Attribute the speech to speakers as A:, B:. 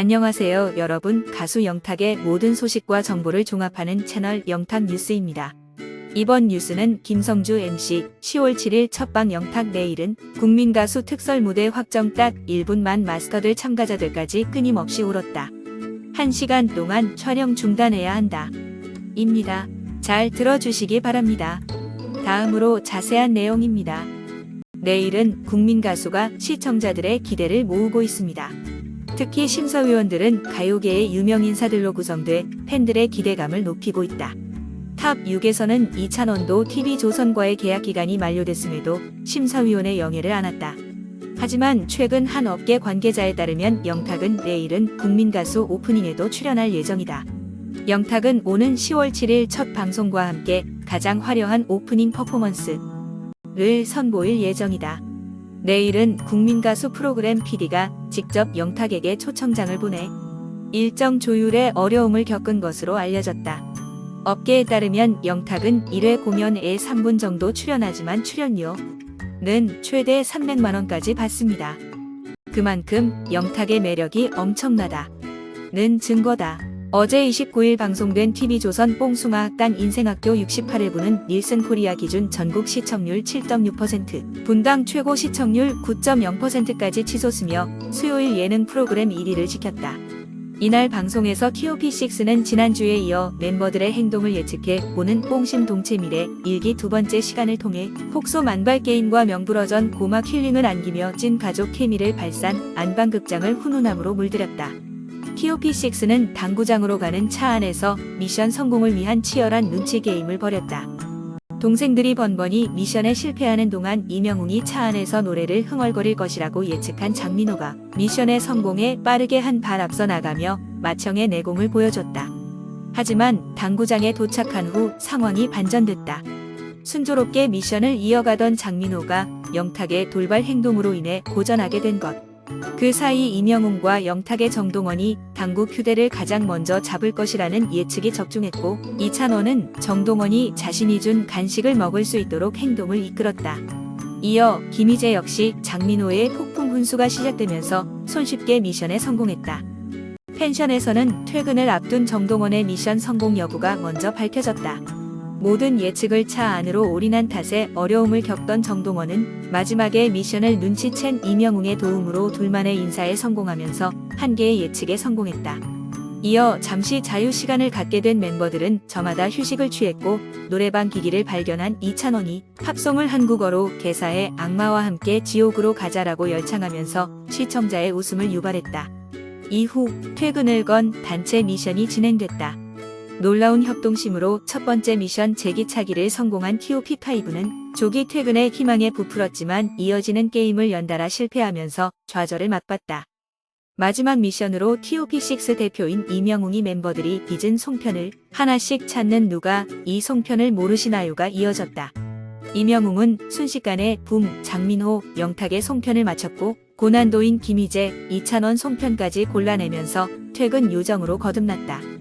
A: 안녕하세요 여러분 가수 영탁의 모든 소식과 정보를 종합하는 채널 영탁 뉴스입니다. 이번 뉴스는 김성주 MC 10월 7일 첫방 영탁 내일은 국민가수 특설 무대 확정 딱 1분만 마스터들 참가자들까지 끊임없이 울었다. 1시간 동안 촬영 중단해야 한다. 입니다. 잘 들어주시기 바랍니다. 다음으로 자세한 내용입니다. 내일은 국민가수가 시청자들의 기대를 모으고 있습니다. 특히 심사위원들은 가요계의 유명 인사들로 구성돼 팬들의 기대감을 높이고 있다. 탑 6에서는 이찬원도 TV조선과의 계약 기간이 만료됐음에도 심사위원의 영예를 안았다. 하지만 최근 한 업계 관계자에 따르면 영탁은 내일은 국민가수 오프닝에도 출연할 예정이다. 영탁은 오는 10월 7일 첫 방송과 함께 가장 화려한 오프닝 퍼포먼스를 선보일 예정이다. 내일은 국민가수 프로그램 PD가 직접 영탁에게 초청장을 보내 일정 조율에 어려움을 겪은 것으로 알려졌다. 업계에 따르면 영탁은 1회 공연에 3분 정도 출연하지만 출연료는 최대 300만원까지 받습니다. 그만큼 영탁의 매력이 엄청나다. 는 증거다. 어제 29일 방송된 TV조선 뽕숭아 학당 인생학교 68회부는 닐슨 코리아 기준 전국 시청률 7.6%, 분당 최고 시청률 9.0%까지 치솟으며 수요일 예능 프로그램 1위를 지켰다. 이날 방송에서 TOP6는 지난주에 이어 멤버들의 행동을 예측해 보는 뽕심 동체 미래 일기 두 번째 시간을 통해 폭소 만발 게임과 명불허전 고막 힐링을 안기며 찐 가족 케미를 발산 안방극장을 훈훈함으로 물들였다. TOP6는 당구장으로 가는 차 안에서 미션 성공을 위한 치열한 눈치 게임을 벌였다. 동생들이 번번이 미션에 실패하는 동안 이명웅이 차 안에서 노래를 흥얼거릴 것이라고 예측한 장민호가 미션의 성공에 빠르게 한 발 앞서 나가며 마청의 내공을 보여줬다. 하지만 당구장에 도착한 후 상황이 반전됐다. 순조롭게 미션을 이어가던 장민호가 영탁의 돌발 행동으로 인해 고전하게 된 것. 그 사이 이명웅과 영탁의 정동원이 당구 휴대를 가장 먼저 잡을 것이라는 예측이 적중했고 이찬원은 정동원이 자신이 준 간식을 먹을 수 있도록 행동을 이끌었다. 이어 김희재 역시 장민호의 폭풍 훈수가 시작되면서 손쉽게 미션에 성공했다. 펜션에서는 퇴근을 앞둔 정동원의 미션 성공 여부가 먼저 밝혀졌다. 모든 예측을 차 안으로 올인한 탓에 어려움을 겪던 정동원은 마지막에 미션을 눈치챈 이명웅의 도움으로 둘만의 인사에 성공하면서 한 개의 예측에 성공했다. 이어 잠시 자유 시간을 갖게 된 멤버들은 저마다 휴식을 취했고 노래방 기기를 발견한 이찬원이 팝송을 한국어로 개사해 악마와 함께 지옥으로 가자라고 열창하면서 시청자의 웃음을 유발했다. 이후 퇴근을 건 단체 미션이 진행됐다. 놀라운 협동심으로 첫 번째 미션 제기차기를 성공한 TOP5는 조기 퇴근의 희망에 부풀었지만 이어지는 게임을 연달아 실패하면서 좌절을 맛봤다. 마지막 미션으로 TOP6 대표인 이명웅이 멤버들이 빚은 송편을 하나씩 찾는 누가 이 송편을 모르시나요가 이어졌다. 이명웅은 순식간에 붐, 장민호, 영탁의 송편을 맞췄고 고난도인 김희재, 이찬원 송편까지 골라내면서 퇴근 요정으로 거듭났다.